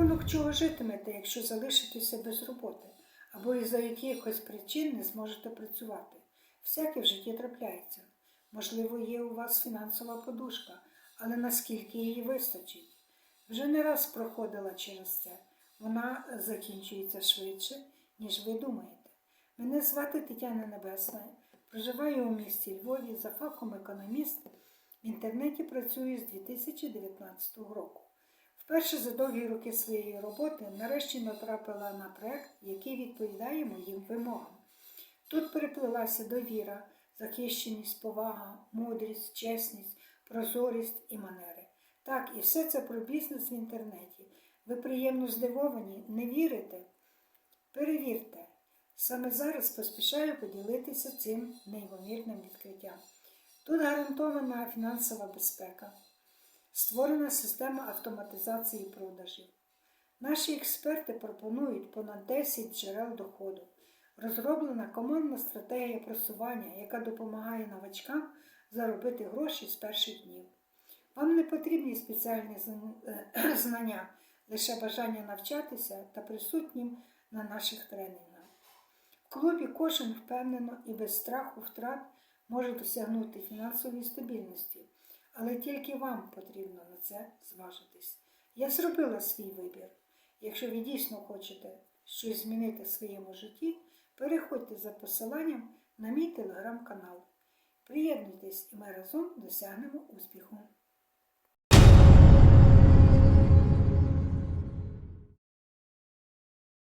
Вдруг чого житимете, якщо залишитеся без роботи, або із-за якихось причин не зможете працювати? Всяке в житті трапляється. Можливо, є у вас фінансова подушка, але наскільки її вистачить? Вже не раз проходила через це. Вона закінчується швидше, ніж ви думаєте. Мене звати Тетяна Небесна. Проживаю у місті Львові за фахом економіст. В інтернеті працюю з 2019 року. Вперше за довгі роки своєї роботи нарешті натрапила на проект, який відповідає моїм вимогам. Тут переплилася довіра, захищеність, повага, мудрість, чесність, прозорість і манери. Так, і все це про бізнес в інтернеті. Ви приємно здивовані, не вірите? Перевірте. Саме зараз поспішаю поділитися цим неймовірним відкриттям. Тут гарантована фінансова безпека, створена система автоматизації продажів. Наші експерти пропонують понад 10 джерел доходу. Розроблена командна стратегія просування, яка допомагає новачкам заробити гроші з перших днів. Вам не потрібні спеціальні е, знання, лише бажання навчатися та присутнім на наших тренінгах. В клубі кожен впевнено і без страху втрат може досягнути фінансової стабільності, але тільки вам потрібно на це зважитись. Я зробила свій вибір. Якщо ви дійсно хочете щось змінити в своєму житті, переходьте за посиланням на мій телеграм-канал. Приєднуйтесь і ми разом досягнемо успіху.